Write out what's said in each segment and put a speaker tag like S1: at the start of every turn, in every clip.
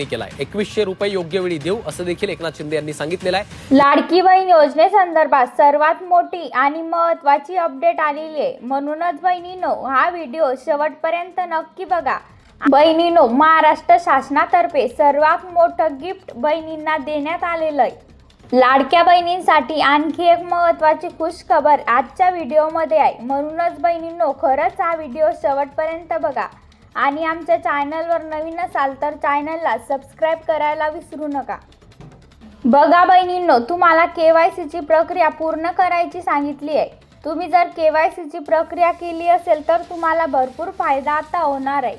S1: केलाय. एकवीसशे रुपये योग्य वेळी देऊ असं देखील एकनाथ शिंदे यांनी सांगितलेलं आहे.
S2: लाडकी बहीण योजनेसंदर्भात सर्वात मोठी आणि महत्त्वाची अपडेट आलेली आहे. म्हणूनच बहिणीनो हा व्हिडिओ शेवटपर्यंत नक्की बघा. बहिणीनो महाराष्ट्र शासनातर्फे सर्वात मोठं गिफ्ट बहिणींना देण्यात आलेलं आहे. लाडक्या बहिणींसाठी आणखी एक महत्वाची खुश खबर आजच्या व्हिडिओमध्ये आहे. म्हणूनच बहिणींनो खरंच हा व्हिडिओ शेवटपर्यंत बघा. आणि आमच्या चॅनलवर नवीन असाल तर चॅनलला सबस्क्राईब करायला विसरू नका. बघा बहिणींनो तुम्हाला के वाय सीची प्रक्रिया पूर्ण करायची सांगितली आहे. तुम्ही जर के वाय सीची प्रक्रिया केली असेल तर तुम्हाला भरपूर फायदा आता होणार आहे.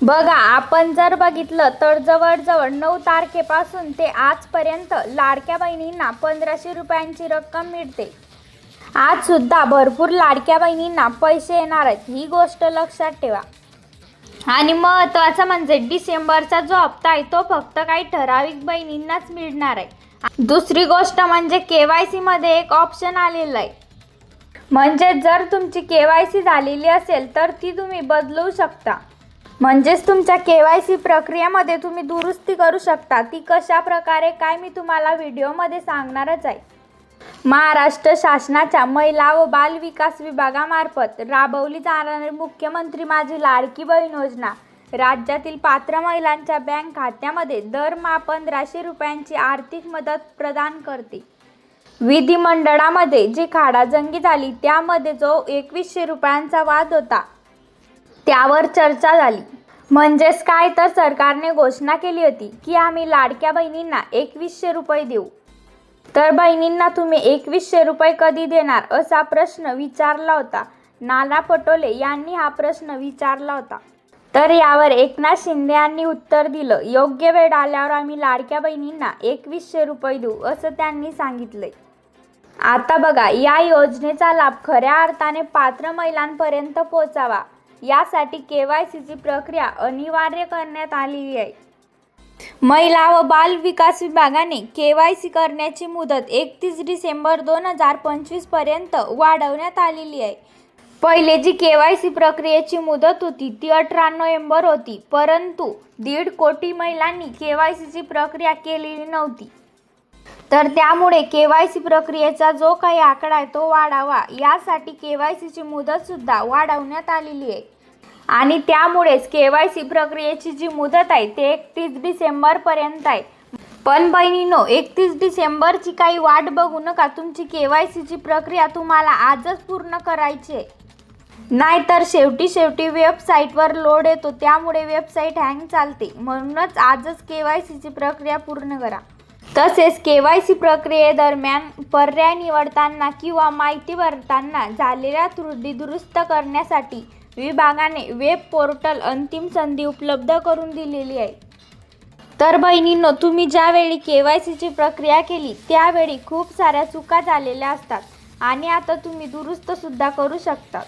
S2: बघा आपण जर बघितलं तर जवळजवळ नऊ तारखेपासून ते आजपर्यंत लाडक्या बहिणींना पंधराशे रुपयांची रक्कम मिळते. आजसुद्धा भरपूर लाडक्या बहिणींना पैसे येणार आहेत. ही गोष्ट लक्षात ठेवा. आणि महत्त्वाचं म्हणजे डिसेंबरचा जो हप्ता आहे तो फक्त काही ठराविक बहिणींनाच मिळणार आहे. दुसरी गोष्ट म्हणजे के वाय सीमध्ये एक ऑप्शन आलेलं आहे. म्हणजे जर तुमची के वाय सी झालेली असेल तर ती तुम्ही बदलवू शकता. म्हणजेच तुमच्या के वाय सी प्रक्रियेमध्ये तुम्ही दुरुस्ती करू शकता. ती कशा प्रकारे काय मी तुम्हाला व्हिडिओमध्ये सांगणारच आहे. महाराष्ट्र शासनाच्या महिला व बाल विकास विभागामार्फत राबवली जाणारी मुख्यमंत्री माझी लाडकी बहीण योजना. राज्यातील पात्र महिलांच्या बँक खात्यामध्ये दरमहा पंधराशे रुपयांची आर्थिक मदत प्रदान करते. विधिमंडळामध्ये जी खाडाजंगी झाली त्यामध्ये जो एकवीसशे रुपयांचा वाद होता त्यावर चर्चा झाली. म्हणजेच काय? तर सरकारने घोषणा केली होती की आम्ही लाडक्या बहिणींना एकवीसशे रुपये देऊ. तर बहिणींना तुम्ही एकवीसशे रुपये कधी देणार असा प्रश्न विचारला होता. नाना पटोले यांनी हा प्रश्न विचारला होता. तर यावर एकनाथ शिंदे यांनी उत्तर दिलं. योग्य वेळ आल्यावर आम्ही लाडक्या बहिणींना एकवीसशे रुपये देऊ असं त्यांनी सांगितलंय आता बघा या योजनेचा लाभ खऱ्या अर्थाने पात्र महिलांपर्यंत पोचावा यासाठी के वाय सीची प्रक्रिया अनिवार्य करण्यात आलेली आहे. महिला व बाल विकास विभागाने के वाय सी करण्याची मुदत एकतीस डिसेंबर दोन हजार पंचवीसपर्यंत वाढवण्यात आलेली आहे. पहिले जी के वाय सी प्रक्रियेची मुदत होती ती अठरा नोव्हेंबर होती परंतु दीड कोटी महिलांनी के वाय सीची प्रक्रिया केलेली नव्हती. तर त्यामुळे के वाय सी प्रक्रियेचा जो काही आकडा आहे तो वाढावा यासाठी के वाय सीची मुदतसुद्धा वाढवण्यात आलेली आहे. आणि त्यामुळेच के वाय सी प्रक्रियेची जी मुदत आहे ते एकतीस डिसेंबरपर्यंत आहे. पण बहिणीनो एकतीस डिसेंबरची काही वाट बघू नका. तुमची के वाय सीची प्रक्रिया तुम्हाला आजच पूर्ण करायची आहे. नाहीतर शेवटी शेवटी वेबसाईटवर लोड येतो. त्यामुळे वेबसाईट हँग चालते. म्हणूनच आजच के वाय सीची प्रक्रिया पूर्ण करा. तसेच के वाय सी प्रक्रियेदरम्यान पर्याय निवडताना किंवा माहिती भरताना झालेल्या त्रुटी दुरुस्त करण्यासाठी विभागाने वेब पोर्टल अंतिम संधी उपलब्ध करून दिलेली आहे. तर बहिणींनो तुम्ही ज्यावेळी के वाय सीची प्रक्रिया केली त्यावेळी खूप साऱ्या चुका झालेल्या असतात आणि आता तुम्ही दुरुस्तसुद्धा करू शकता.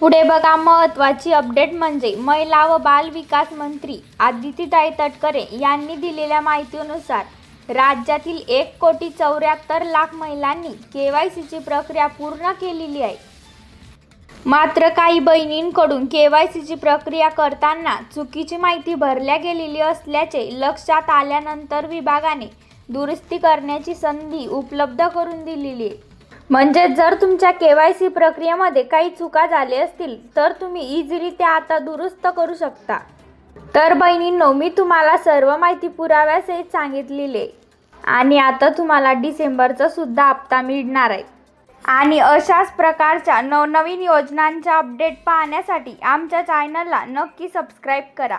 S2: पुढे बघा महत्त्वाची अपडेट म्हणजे महिला व बाल विकास मंत्री आदितीताई तटकरे यांनी दिलेल्या माहितीनुसार राज्यातील एक कोटी चौऱ्याहत्तर लाख महिलांनी के वाय सीची प्रक्रिया पूर्ण केलेली आहे. मात्र काही बहिणींकडून के वाय सीची प्रक्रिया करताना चुकीची माहिती भरल्या गेलेली असल्याचे लक्षात आल्यानंतर विभागाने दुरुस्ती करण्याची संधी उपलब्ध करून दिलेली आहे. म्हणजे जर तुमच्या के वाय सी प्रक्रियेमध्ये काही चुका झाल्या असतील तर तुम्ही इझिली त्या आता दुरुस्त करू शकता. तर बहिणींनो मी तुम्हाला सर्व माहिती पुराव्यासहित सांगितलेली आहे. आणि आता तुम्हाला डिसेंबरचा सुद्धा हप्ता मिळणार आहे. आणि अशाच प्रकारच्या नवनवीन योजनांच्या अपडेट पाहण्यासाठी आमच्या चॅनलला नक्की सबस्क्राईब करा.